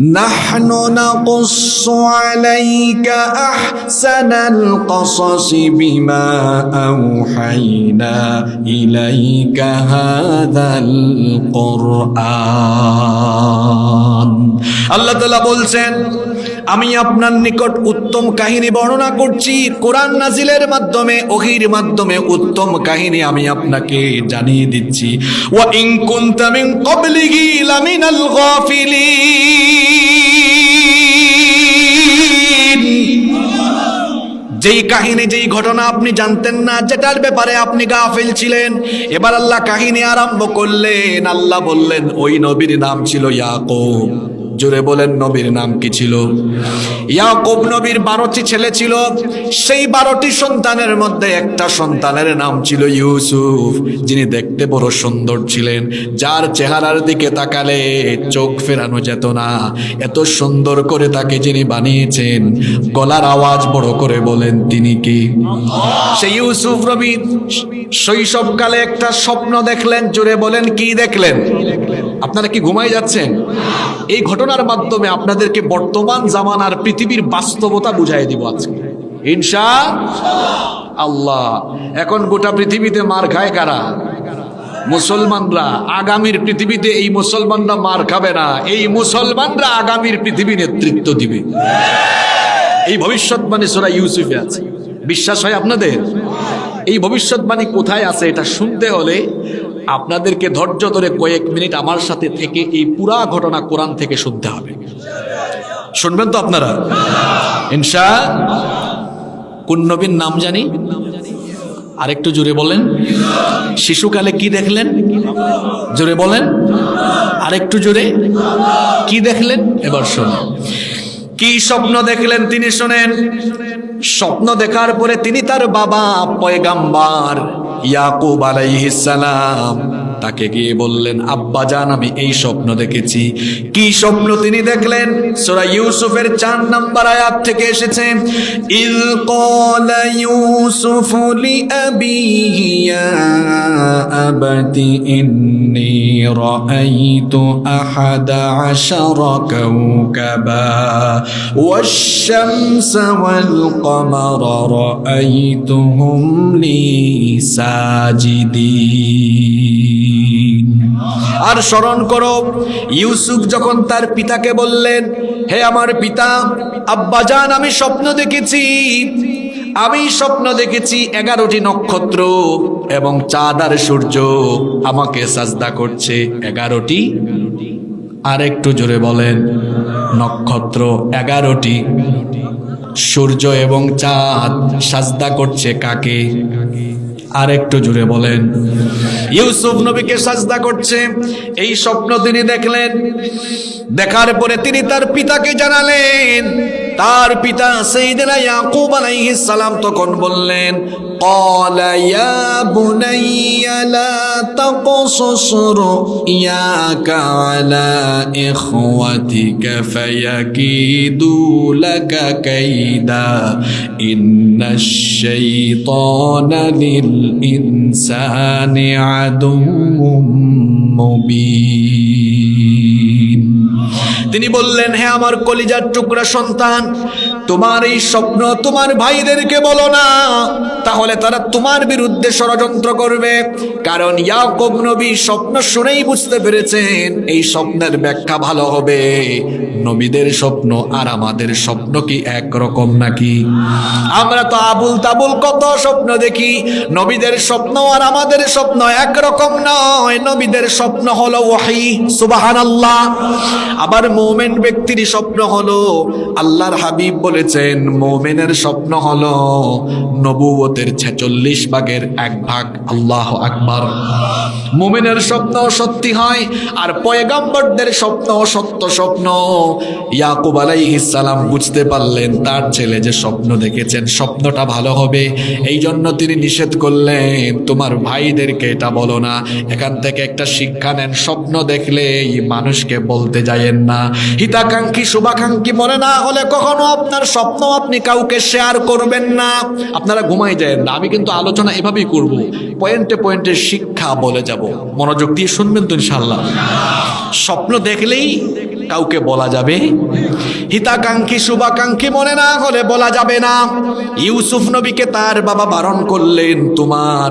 نحن نقص عليك احسن القصص بما اوحينا اليك هذا القران আল্লাহ তাআলা বলছেন আমি আপনার নিকট উত্তম কাহিনী বর্ণনা করছি কোরআন নাজিলের মাধ্যমে ওহির মাধ্যমে উত্তম কাহিনী আমি আপনাকে জানিয়ে দিচ্ছি ওয়া ইন কুনতা মিন ক্বাবলিহি লামিনাল গাফিলিন যেই কাহিনী, যেই ঘটনা আপনি জানতেন না, যেটার ব্যাপারে আপনি গাফিল ছিলেন, এবার আল্লাহ কাহিনী আরম্ভ করলেন। আল্লাহ বললেন, ওই নবীর নাম ছিল ইয়াকুব। জোরে বলেন, নবীর নাম কি ছিল? ইয়াকুব নবীর বারোটি ছেলে ছিল। সেই বারোটি সন্তানের মধ্যে একটা সন্তানের নাম ছিল ইউসুফ, যিনি দেখতে বড় সুন্দর ছিলেন। যার চেহারার দিকে তাকালে চোখ ফেরানো যেত না। এত সুন্দর করে তাকে যিনি বানিয়েছেন, গলার আওয়াজ বড় করে বলেন, তিনি কি? সেই ইউসুফ রবি শৈশবকালে একটা স্বপ্ন দেখলেন, জোরে বলেন, কি দেখলেন? আপনারা কি ঘুমাই যাচ্ছেন? এই ঘটনার মাধ্যমে আপনাদেরকে বর্তমান জামানার পৃথিবীর বাস্তবতা বুঝাই দিব আজকে। ইনশা আল্লাহ, এখন গোটা পৃথিবীতে মার খায় কারা? মুসলমানরা, আগামীর পৃথিবীতে এই মুসলমানরা মার খাবে না, এই মুসলমানরা আগামীর পৃথিবী নেতৃত্ব দিবে। এই ভবিষ্যৎ মানে সোরা ইউসুফে আছে। বিশ্বাস হয় আপনাদের? এই ভবিষ্যৎবাণী কোথায় আছে এটা শুনতে হলে আপনাদেরকে ধৈর্য ধরে কয়েক মিনিট আমার সাথে থেকে এই পুরা ঘটনা কোরআন থেকে শুনতে হবে। শুনবেন তো আপনারা? ইনশা কোন নবীর নাম জানি। আরেকটু জোরে বলেন। শিশুকালে কি দেখলেন? জোরে বলেন। আরেকটু জোরে। কি দেখলেন? এবার শোনেন। কি স্বপ্ন দেখলেন তিনি শোনেন? স্বপ্ন দেখার পরে তিনি তার বাবা পয়গাম্বার ইয়াকুব আলাইহিস সালাম। তাকে গিয়ে বললেন আব্বা জান আমি এই স্বপ্ন দেখেছি কি স্বপ্ন তিনি দেখলেন সূরা ইউসুফের 4 নাম্বার আয়াত থেকে এসেছে ইল ক্বালা ইউসুফ লিআবিহি ইয়া আবাতি ইন্নী রাআইতু আহাদা আশারা কাওকাবা والشمس والقمر رأيتهم لي ساجدين আর স্মরণ করো, ইউসুফ যখন তার পিতাকে বললেন, হে আমার পিতা, আব্বাজান, আমি স্বপ্ন দেখেছি। আমি স্বপ্ন দেখেছি এগারোটি নক্ষত্র এবং চাঁদ আর সূর্য আমাকে সাজদা করছে। এগারোটি? আর একটু জোরে বলেন, নক্ষত্র এগারোটি। সূর্য এবং চাঁদ সাজদা করছে কাকে? আর একটু জুড়ে বলেন। ইউসুফ নবীকে সাজদা করছে। এই স্বপ্ন তিনি দেখলেন। দেখার পরে তিনি তার পিতাকে জানালেন। তার পিতা সেইদিনা ইয়াকুব আলাইহিস সালাম তখন বললেন, ক্বালা ইয়া বুনাইয়া লা তাকসুস রুয়াকা আলা ইখওয়াতিকা ফায়াকিদু লাকা কাইদা। ইন্নাশ শাইতানা লিল ইনসানি আদুউম মুবিন তিনি বললেন হ্যাঁ আমার কলিজার টুকরা সন্তান, তোমার এই স্বপ্ন তোমার ভাইদেরকে বলো না। তাহলে তারা তোমার বিরুদ্ধে ষড়যন্ত্র করবে। কারণ ইয়াকুব নবী স্বপ্ন শুনেই বুঝতে পেরেছেন, এই স্বপ্নের ব্যাখ্যা ভালো হবে। নবীদের স্বপ্ন আর আমাদের স্বপ্ন কি একরকম নাকি? আমরা তো আবুল তাবুল কত স্বপ্ন দেখি। নবীদের স্বপ্ন আর আমাদের স্বপ্ন একরকম নয়। নবীদের স্বপ্ন হলো ওয়াহি, সুবহানাল্লাহ। আবার মোমেন ব্যক্তির স্বপ্ন হলো, আল্লাহর হাবিব বলেছেন, মোমেনের স্বপ্ন হলো নবুয়তের ছেচল্লিশ ভাগের এক ভাগ, আল্লাহ আকবার। মোমেনের স্বপ্ন সত্যি হয়, আর পয়গাম্বরদের স্বপ্ন সত্য স্বপ্ন। ইয়াকুব আলাইহিস সালাম বুঝতে পারলেন, তার ছেলে যে স্বপ্ন দেখেছেন, স্বপ্নটা ভালো হবে এই জন্য তিনি নিষেধ করলেন, তোমার ভাইদেরকে এটা বলো না, এখান থেকে একটা শিক্ষা নেন, স্বপ্ন দেখলে মানুষকে বলতে যায়েন না। হিতাকাঙ্ক্ষী, শুভাকাঙ্ক্ষী মনে না হলে কখনো আপনার স্বপ্ন আপনি কাউকে শেয়ার করবেন না। আপনারা ঘুমাই যায় না। আমি কিন্তু আলোচনা এভাবেই করব। পয়েন্টে পয়েন্টে শিক্ষা বলে যাব। মনোযোগ দিয়ে শুনবেন তো ইনশাল্লাহ স্বপ্ন দেখলেই কাউকে বলা যাবে। হিতাকাঙ্ক্ষী, শুভাকাঙ্ক্ষী মনে না হলে বলা যাবে না। ইউসুফ নবীকে তার বাবা বারণ করলেন, তোমার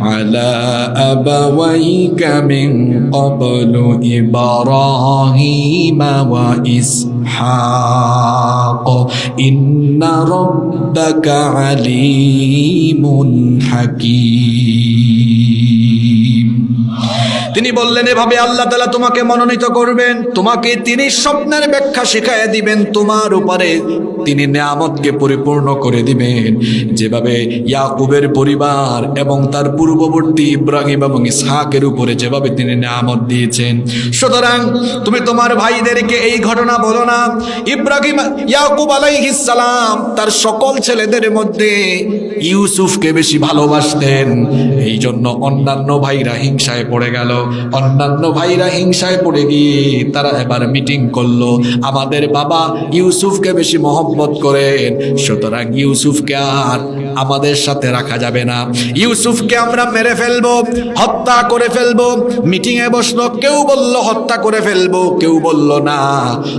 على أبويك من قبل إبراهيم وإسحاق. إن ربك عليم حكيم. তিনি বললেন, এভাবে আল্লাহ তালা তোমাকে মনোনীত করবেন। তোমাকে তিনি স্বপ্নের ব্যাখ্যা শিখাইয়া দিবেন। তোমার উপরে তিনি নিয়ামতকে পরিপূর্ণ করে দিবেন। যেভাবে ইয়াকুবের পরিবার এবং তার পূর্ববর্তী ইব্রাহিম এবং ইসহাকের উপরে যেভাবে তিনি নিয়ামত দিয়েছেন। সুতরাং তুমি তোমার ভাইদেরকে এই ঘটনা বলো না। ইব্রাহিম, ইয়াকুব সালাম তার সকল ছেলেদের মধ্যে ইউসুফকে বেশি ভালোবাসতেন। এই জন্য অন্যান্য ভাইরা হিংসায় পড়ে গেল। অন্যান্য ভাইরা হিংসায় পড়ে গিয়ে তারা এবার মিটিং করল। আমাদের বাবা ইউসুফকে বেশি মহব্বত করেন। সুতরাং ইউসুফকে আর আমাদের সাথে রাখা যাবে না। ইউসুফকে আমরা মেরে ফেলব, হত্যা করে ফেলব। মিটিং এ বসল, কেউ বলল, হত্যা করে ফেলব। কেউ বলল, না,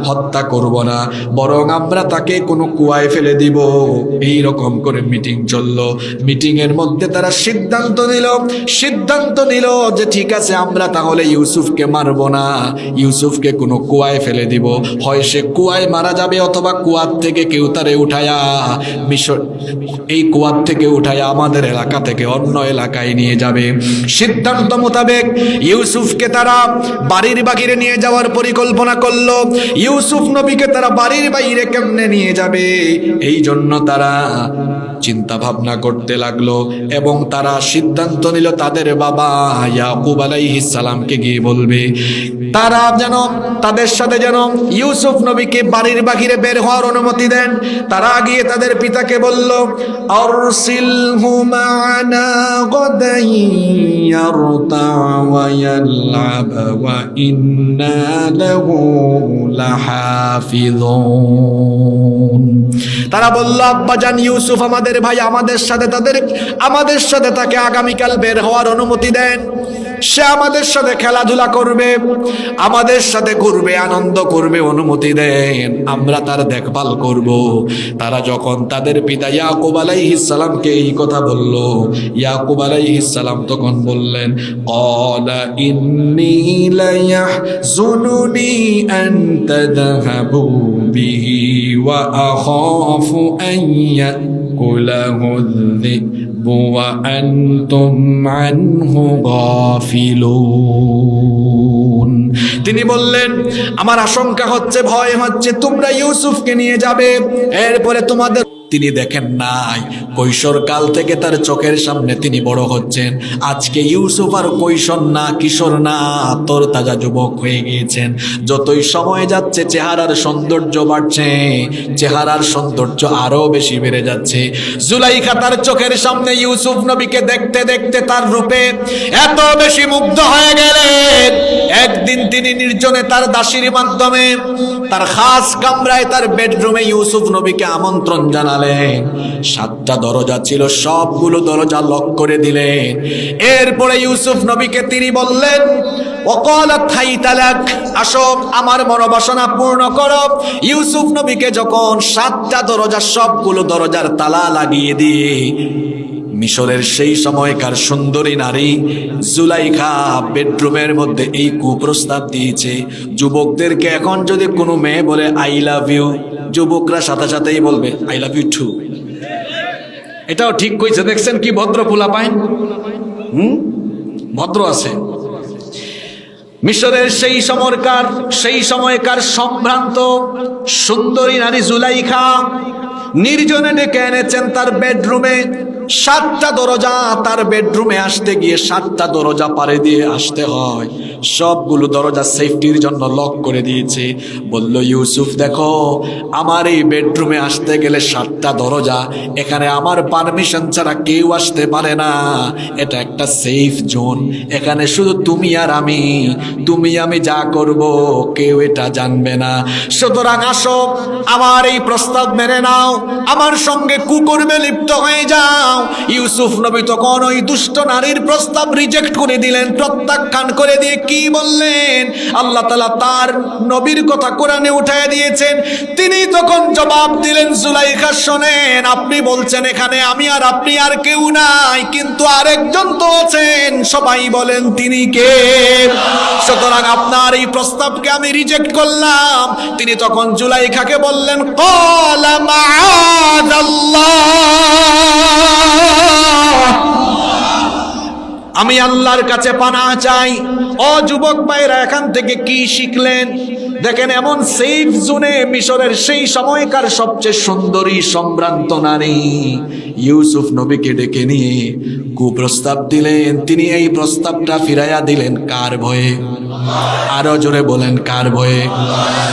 হত্যা করব না। বরং আমরা তাকে কোনো কুয়ায় ফেলে দিব। এই রকম করে মিটিং চলল। মিটিং এর মধ্যে তারা সিদ্ধান্ত নিল। সিদ্ধান্ত নিল যে ঠিক আছে আমরা তাহলে ইউসুফকে মারব না। ইউসুফকে কোনো কুয়ায় ফেলে দিব। হয় সে কুয়ায় মারা যাবে অথবা কুয়ার থেকে কেউ তারে উঠায়া মিশর এই কুয়ার থেকে উঠায়া আমাদের এলাকা থেকে অন্য এলাকায় নিয়ে যাবে। সিদ্ধান্ত মোতাবেক ইউসুফকে তারা বাড়ির বাহিরে নিয়ে যাওয়ার পরিকল্পনা করল। ইউসুফ নবীকে তারা বাড়ির বাইরে কেমনে নিয়ে যাবে? এই জন্য তারা চিন্তা ভাবনা করতে লাগল এবং তারা সিদ্ধান্ত নিল তাদের বাবা ইয়াকুব আলাইহিস সালামকে গিয়ে বলবে, তারা যেন, তাদের সাথে যেন ইউসুফ নবীকে বাড়ির বাহিরে বের হওয়ার অনুমতি দেন। তারা গিয়ে তাদের পিতাকে বলল তারা বলল, আব্বাজান, ইউসুফ আমাদের ভাই আমাদের সাথে তাদের, আমাদের সাথে তাকে আগামীকাল বের হওয়ার অনুমতি দেন। সে আমাদের সাথে খেলাধুলা করবে, আমাদের সাথে ঘুরবে, আনন্দ করবে, অনুমতি দেন। আমরা তার দেখভাল করব। তারা যখন তাদের পিতা ইয়াকুব আলাইহিস সালামকে এই কথা বলল, ইয়াকুব আলাইহিস সালাম তখন বললেন, ক্বালা ইন্নী লায়াহজুনুনি আন তাযহাবু বিহি ওয়া আখাফু আন ইয়াকুলাহু الذئب وأنتم عنه غافلون তিনি বললেন আমার আশঙ্কা হচ্ছে ভয় হচ্ছে তোমরা ইউসুফকে নিয়ে যাবে এরপরে তোমাদের তিনি দেখেন নাই। কৈশোর কাল থেকে তার চোখের সামনে তিনি বড় হচ্ছেন। আজকে ইউসুফ আর কৈশোর না, কিশোর না তোর তাজা যুবক হয়ে গিয়েছেন। যতই সময় যাচ্ছে, চেহারার সৌন্দর্য বাড়ছে। চেহারার সৌন্দর্য আরও বেশি বেড়ে যাচ্ছে। জুলাইখা তার চোখের সামনে ইউসুফ নবীকে দেখতে দেখতে তার রূপে এত বেশি মুগ্ধ হয়ে গেলেন। একদিন তিনি নির্জনে তার দাসীর মাধ্যমে তার খাস কামরায় তার বেডরুমে ইউসুফ নবীকে আমন্ত্রণ জানালেন। সাতটা দরজা ছিল, সবগুলো দরজা লক করে দিলেন। এরপরে ইউসুফ নবীকে তিনি বললেন অকল থাই তালাক আসক আমার মনোবাসনা পূর্ণ কর। ইউসুফ নবীকে যখন সাতটা দরজা, সবগুলো দরজার তালা লাগিয়ে দিয়ে মিশরের সেই সময়কার সুন্দরী নারী জুলাইখা বেডরুমের মধ্যে এই কুপ্রস্তাব দিয়েছে। যুবকদেরকে এখন যদি কোনো মেয়ে বলে, আই লাভ ইউ, যুবকরা সাথে সাথেই বলবে, আই লাভ ইউ টু। এটাও ঠিক কইছে। দেখছেন কি ভদ্র পোলা পাইন হুম? ভদ্র আছে। মিশরের সেই সময়কার সেই সময়কার সম্ভ্রান্ত সুন্দরী নারী জুলাইখা নির্জনে ডেকে এনেছেন তার বেডরুমে। সাতটা দরজা, তার বেডরুমে আসতে গিয়ে সাতটা দরজা পারে দিয়ে আসতে হয়। সবগুলো দরজা সেফটির জন্য লক করে দিয়েছে। বলল, ইউসুফ, দেখো, আমার এই বেডরুমে আসতে গেলে সাতটা দরজা, এখানে আমার পারমিশন ছাড়া কেউ আসতে পারে না। এটা একটা সেফ জোন এখানে শুধু তুমি আর আমি। তুমি, আমি যা করব, কেউ এটা জানবে না। সুতরাং আসো, আমার এই প্রস্তাব মেনে নাও। আমার সঙ্গে কুকুরবে লিপ্ত হয়ে যাও। ইউসুফ নবী তখন ওই দুষ্ট নারীর প্রস্তাব রিজেক্ট করে দিলেন, প্রত্যাখ্যান করে দিয়ে কি বললেন? আল্লাহ তালা তার নবীর কথা কোরআনে উঠায় দিয়েছেন। তিনি তখন জবাব দিলেন, জুলাইখা শোনেন, আপনি বলছেন এখানে আমি আর আপনি আর কেউ নাই, কিন্তু আরেকজন তো আছেন। সবাই বলেন, তিনি কে? সুতরাং আপনার এই প্রস্তাবকে আমি রিজেক্ট করলাম। তিনি তখন জুলাইখাকে বললেন কলা আমি আল্লাহর কাছে পানা চাই। ও যুবক ভাইরা এখান থেকে কি শিখলেন? দেখেন, এমন সেফ জোনে মিশরের সেই সময়কার সবচেয়ে সুন্দরী সম্ভ্রান্ত নারী ইউসুফ নবীকে ডেকে নিয়ে কুপ্রস্তাব দিলেন। তিনি এই প্রস্তাবটা ফিরাইয়া দিলেন কার ভয়ে? আরও জোরে বলেন, কার ভয়ে?